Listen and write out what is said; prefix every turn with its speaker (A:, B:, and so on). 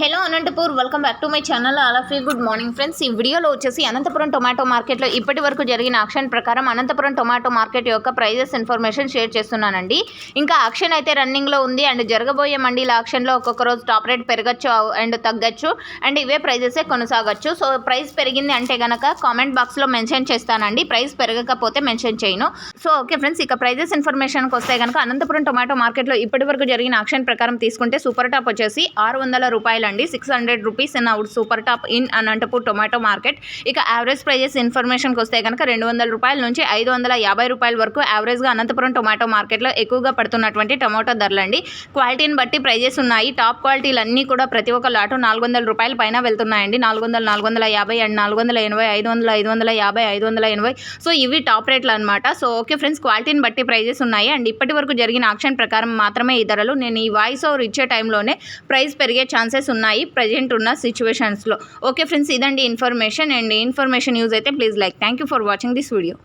A: Hello Anantapur welcome back to my channel all of you good morning friends ఈ వీడియోలో వచ్చేసి Anantapuram tomato మార్కెట్లో ఇప్పటి వరకు జరిగిన ఆక్షన్ ప్రకారం అనంతపురం టొమాటో మార్కెట్ యొక్క ప్రైజెస్ ఇన్ఫర్మేషన్ షేర్ చేస్తున్నానండి. ఇంకా ఆక్షన్ అయితే రన్నింగ్లో ఉంది. అండ్ జరగబోయే మండీల ఆక్షన్లో ఒక్కొక్క రోజు టాప్ రేట్ పెరగచ్చు అండ్ తగ్గచ్చు. అండ్ ఇవే ప్రైజెసే కొనసాగచ్చు. సో ప్రైస్ పెరిగింది అంటే గనక కామెంట్ బాక్స్లో మెన్షన్ చేస్తానండి. ప్రైస్ పెరగకపోతే మెన్షన్ చేయను. సో ఓకే ఫ్రెండ్స్ ఇక ప్రైజెస్ ఇన్ఫర్మేషన్కి వస్తే కనుక అనంతపురం టొమాటో మార్కెట్లో ఇప్పటి వరకు జరిగిన ఆక్షన్ ప్రకారం తీసుకుంటే సూపర్ టాప్ వచ్చేసి ఆరు వందల అండి six hundred rupees in out super top in Anantapur tomato market ఇక యావరేజ్ ప్రైజెస్ ఇన్ఫర్మేషన్కి వస్తే కనుక రెండు వందల రూపాయల నుంచి ఐదు వందల యాభై రూపాయల వరకు యావరేజ్గా అనంతపురం టొమాటో మార్కెట్లో ఎక్కువగా పడుతున్నటువంటి టొమాటో ధరలండి. క్వాలిటీని బట్టి ప్రైజెస్ ఉన్నాయి. టాప్ క్వాలిటీలు అన్నీ కూడా ప్రతి ఒక్క లాటు నాలుగు వందల రూపాయల పైన వెళ్తున్నాయండి. నాలుగు వందల నాలుగు వందల యాభై అండ్ నాలుగు వందల ఎనభై ఐదు వందల ఐదు వందల యాభై ఐదు వందల ఎనభై. సో ఇవి టాప్ రేట్లు అనమాట సో ఓకే ఫ్రెండ్స్ క్వాలిటీని బట్టి ప్రైజెస్ ఉన్నాయి. అండ్ ఇప్పటి వరకు జరిగిన ఆక్షన్ ప్రకారం మాత్రమే ఈ ధరలు. నేను ఈ వాయిస్ ఓవర్ ఇచ్చే టైంలోనే ప్రైస్ పెరిగే ఛాన్సెస్ ఉన్నాయి. ఉన్నాయి ప్రజెంట్ ఉన్న సిచ్యువేషన్స్లో ఓకే ఫ్రెండ్స్ ఇదండి ఇన్ఫర్మేషన్ అండ్ ఇన్ఫర్మేషన్ యూజ్ అయితే please like thank you for watching this video